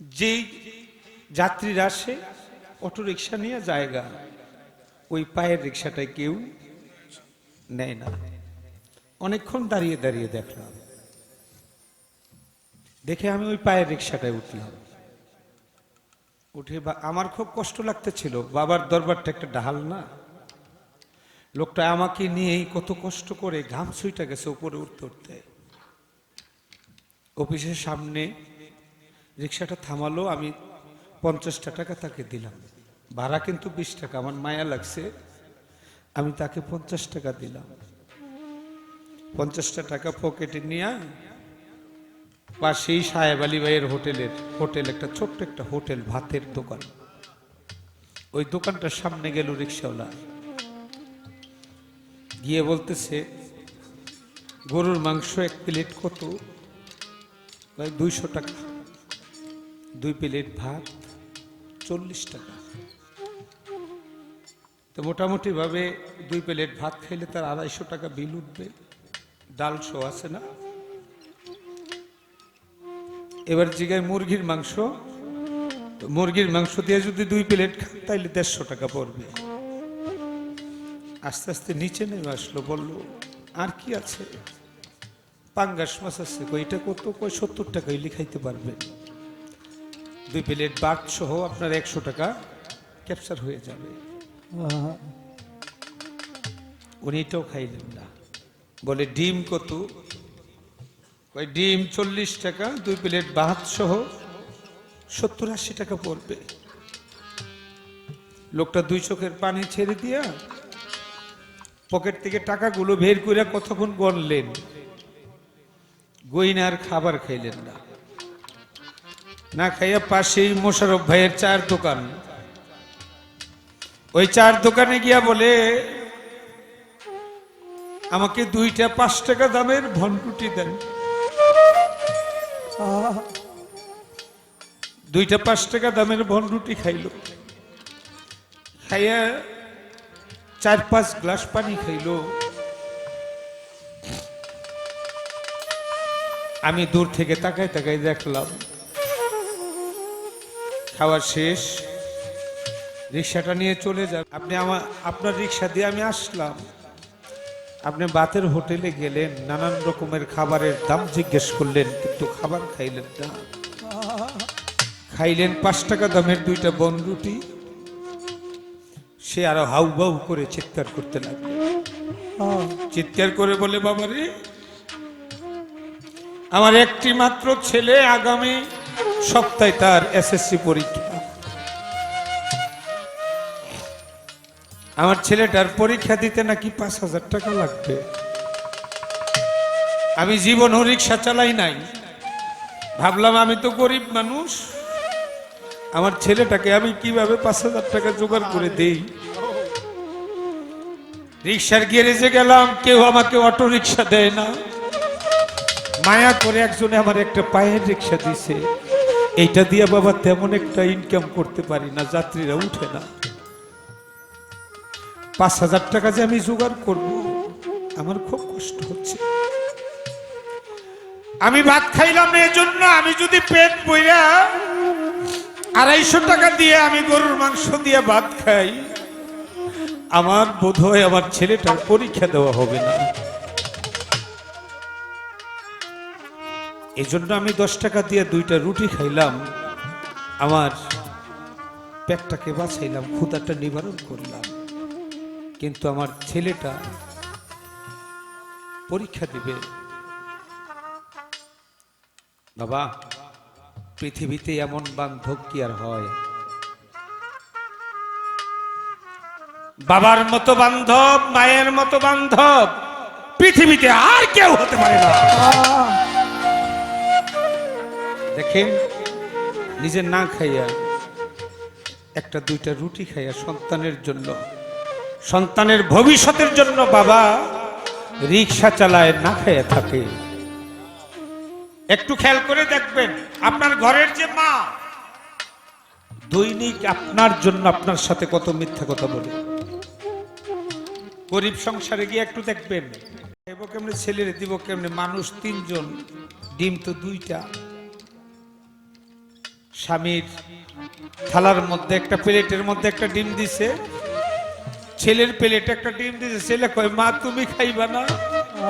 যেই যাত্রীরা আসে, অটো রিক্সা নিয়ে জায়গা। ওই পায়ের রিক্সাটায় কেউ নেয় না। অনেকক্ষণ দাঁড়িয়ে দাঁড়িয়ে দেখলাম। দেখে আমি ওই পায়ের রিক্সাটায় উঠলাম। উঠে বা- আমার খুব কষ্ট লাগতেছিল। বাবার দরবারটা একটা ঢাল না? লোকটা আমাকে নিয়েই কত কষ্ট করে ঘাম ছুইটা গেছে উপরে উঠতে উঠতে। অফিসের সামনে রিক্সাটা থামালো, আমি পঞ্চাশটা টাকা তাকে দিলাম। ভাড়া কিন্তু বিশ টাকা, আমার মায়া লাগছে, আমি তাকে পঞ্চাশ টাকা দিলাম। পঞ্চাশটা টাকা পকেটে নিয়ে পাশেই সাহেব আলী ভাইয়ের হোটেলের, হোটেল একটা, ছোট্ট একটা হোটেল, ভাতের দোকান। ওই দোকানটার সামনে গেল রিক্সাওয়ালা। গিয়ে বলতেছে, গরুর মাংস এক প্লেট কত? দুইশো টাকা। দুই প্লেট ভাত, চল্লিশ টাকা। তো মোটামুটিভাবে দুই প্লেট ভাত খাইলে তার আড়াইশো টাকা বিল উঠবে। ডাল শো আছে না? এবার জিগায় মুরগির মাংস। মুরগির মাংস দিয়ে যদি দুই প্লেট খান, তাইলে দেড়শো টাকা পড়বে। আস্তে আস্তে নিচে নেমে আসলো, বলল, আর কি আছে? পাঙ্গাস মাছ আছে। এটা কত? কয়, সত্তর টাকা হইলে খাইতে পারবেন। দুই প্লেট বাট সহ আপনার একশো টাকা ক্যাপচার হয়ে যাবে। উনি এটাও খাইলেন না। বলে, ডিম কত? ওই ডিম চল্লিশ টাকা, দুই প্লেট ভাত সহ সত্তর আশি টাকা পড়বে। লোকটা দুই চোখের পানি ছেড়ে দিয়া পকেট থেকে টাকাগুলো বের করে কতক্ষণ গণলেন গইনার খাবার খাইলেন না। না খাইয়া পাশেই মোশারফ ভাইয়ের চার দোকান। ওই চার দোকানে গিয়া বলে, আমাকে দুইটা পাঁচ টাকা দামের ভনটুটি দেন। দুইটা পাঁচ টাকা দামের ভনরুটি খাইল। খাইয়া চার পাঁচ গ্লাস পানি খাইল। আমি দূর থেকে তাকাই তাকাই দেখলাম খাওয়া শেষ। রিক্সাটা নিয়ে চলে যান আপনি আমার, আপনার রিক্সা দিয়ে আমি আসলাম। আপনি বাতের হোটেলে গেলেন, নানান রকমের খাবারের দাম জিজ্ঞেস করলেন, কিন্তু খাবার খাইলেন না। খাইলেন পাঁচ টাকা দামের দুইটা বন রুটি। সে আরও হাউ বাউ করে চিৎকার করতে লাগল। চিৎকার করে বলে, বাবারে, আমার একটি মাত্র ছেলে আগামী সপ্তাহে তার এসএসসি পরীক্ষা। আমার ছেলেটার পরীক্ষা দিতে নাকি পাঁচ হাজার টাকা লাগবে। আমি জীবনও রিক্সা চালাই নাই। ভাবলাম আমি তো গরিব মানুষ। আমার ছেলেটাকে আমি কীভাবে পাঁচ হাজার টাকা জোগাড় করে দেই? রিক্সার গ্যারেজে গেলাম, কেউ আমাকে অটো রিক্সা দেয় না। মায়া করে একজনে আমার একটা পায়ের রিক্সা দিছে। এইটা দিয়ে বাবা তেমন একটা ইনকাম করতে পারি না, যাত্রীরা উঠে না। পাঁচ হাজার টাকা যে আমি জোগাড় করব, আমার খুব কষ্ট হচ্ছে। আমি ভাত খাইলাম না, এজন্য আমি যদি পেট বইরা আড়াইশো টাকা দিয়ে আমি গরুর মাংস দিয়ে ভাত খাই, আমার বোধ হয় আমার ছেলেটার পরীক্ষা দেওয়া হবে না। এজন্য আমি দশ টাকা দিয়ে দুইটা রুটি খাইলাম। আমার পেটটাকে বাঁচাইলাম ক্ষুদাটা নিবারণ করলাম। কিন্তু আমার ছেলেটা পরীক্ষা দিবে। বাবা, পৃথিবীতে এমন বান্ধব কি আর হয়? বাবার মতো বান্ধব, মায়ের মতো বান্ধব, পৃথিবীতে আর কেউ হতে পারে না। দেখেন নিজে না খাইয়া একটা দুইটা রুটি খাইয়া সন্তানের জন্য, সন্তানের ভবিষ্যতের জন্য বাবা রিক্সা চালায়, না খাইয়া থাকে। একটু খেয়াল করে দেখবেন, আপনার ঘরের যে মা, দৈনিক আপনার জন্য আপনার সাথে কত মিথ্যা কথা বলে। গরিব সংসারে গিয়ে একটু দেখবেন, দেব কেমনি, ছেলেরে দিব কেমনি, মানুষ তিনজন, ডিম তো দুইটা। স্বামীর থালার মধ্যে একটা প্লেটের মধ্যে একটা ডিম দিছে। ছেলের প্লেটে একটা ডিম দিছে। ছেলে কয় মা তুমি খাইবা না?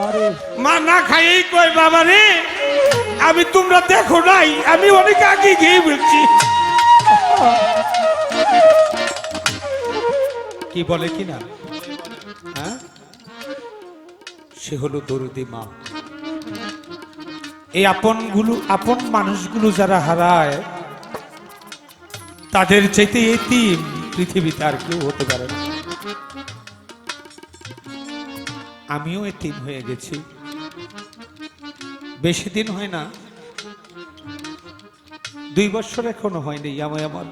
আরে। মা না খাইয়েই কয় বাবা রে আমি তোমরা দেখো নাই আমি অনেক আগে গিয়ে বলছি কি বলে কি না? হ্যাঁ? সে হলো দরুদি মা। এই আপনগুলো আপন মানুষগুলো যারা হারায় তাদের চাইতে এতিম পৃথিবীতে আর কেউ হতে পারে না। আমিও এতিম হয়ে গেছি। বেশি দিন হয় না। দুই বছর এখনও হয়নি আমি আমার।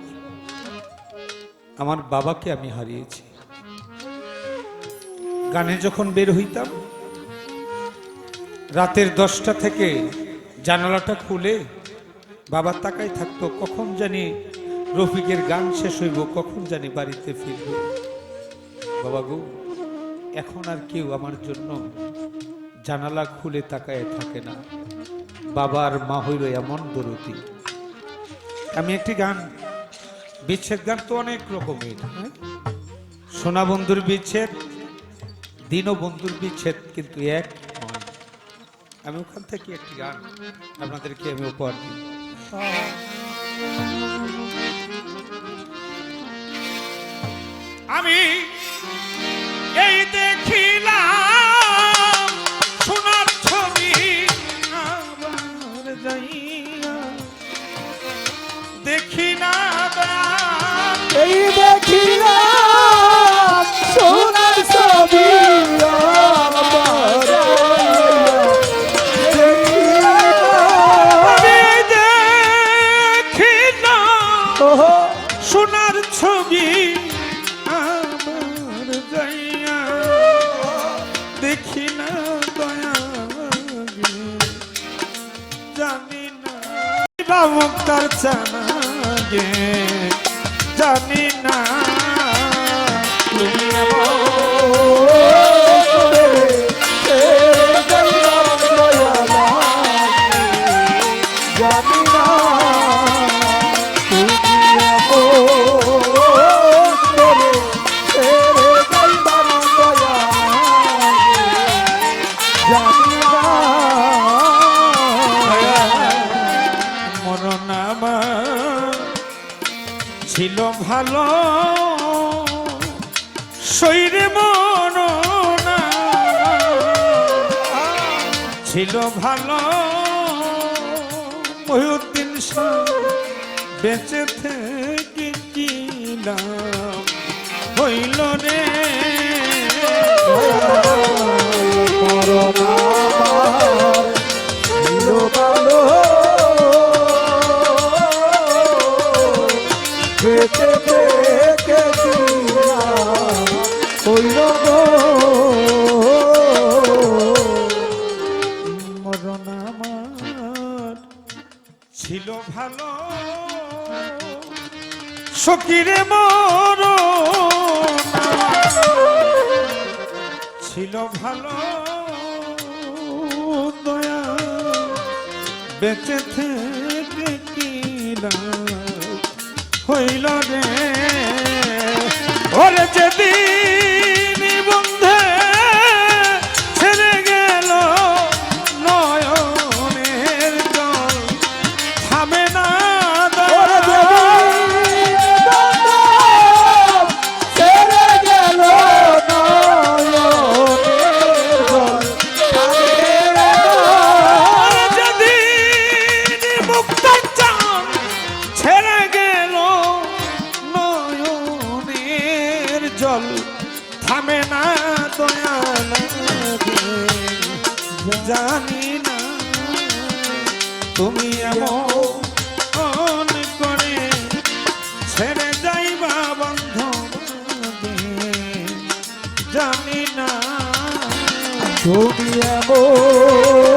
আমার বাবাকে আমি হারিয়েছি। গানে যখন বের হইতাম, রাতের দশটা থেকে জানালাটা খুলে বাবার তাকাই থাকতো, কখন জানি রফিকের গান শেষ হইব, কখন জানি বাড়িতে ফিরব। বাবা গো, এখন আর কেউ আমার জন্য জানালা খুলে তাকায় থাকে না। বাবার মা হইল এমন দরতি আমি একটি গান, বিচ্ছেদ গান তো অনেক রকমের? সোনা বন্ধুর বিচ্ছেদ, দিন বন্ধুর বিচ্ছেদ কিন্তু এক আমি ওখান থেকে একটি গান আপনাদেরকে আমি উপহার দিই আমি এই দেখিলাম সোনার ছবি আবার বাবুকার তার জানি না ভালো। মহিউদ্দিন বেঁচে থেকে কি নাম হইল রে সকিরে মর ছিল ভালো দয়া বেঁচে থেকে হইল রে? ওরে যেদিন তুমি এমন করে ছেড়ে যাইবা বন্ধ জানি না তুমি এমন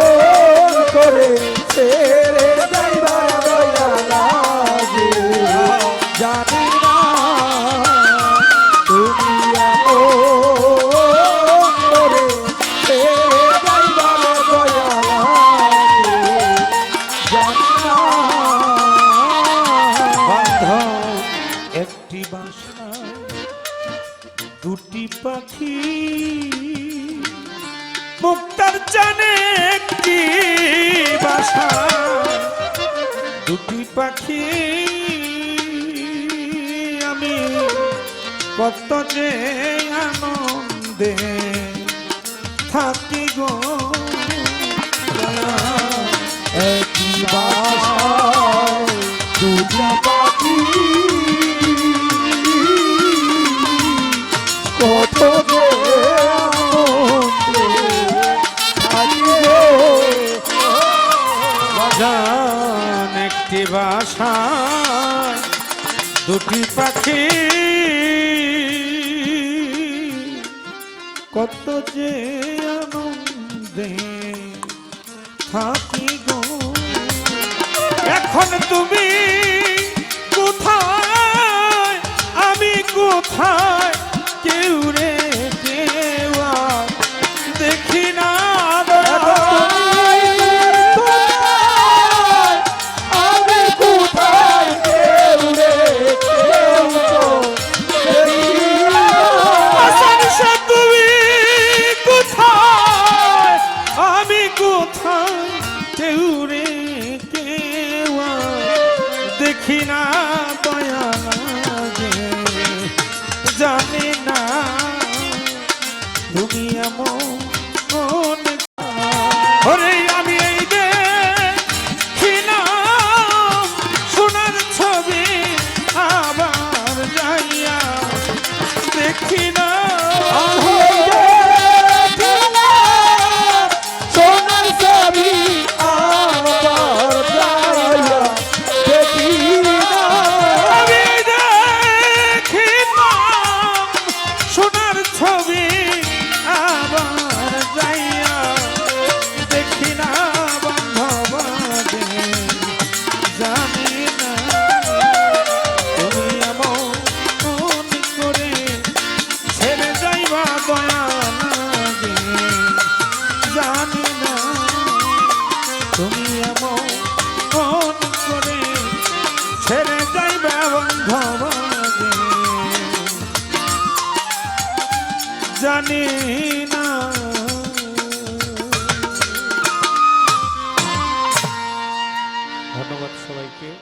একটি বাসা দুটি পাখি, মুক্তার জানে একটি বাসা, দুটি পাখি। আমি কত যে আনন্দে থাকি গো। দুটা পাখি কত। বাজান একটি বাসা দুটি পাখি কত যে আনন্দে থাকি এখন তুমি কোথায়? আমি কোথায়? কেউ রে কেউ দেখি না। যাইবা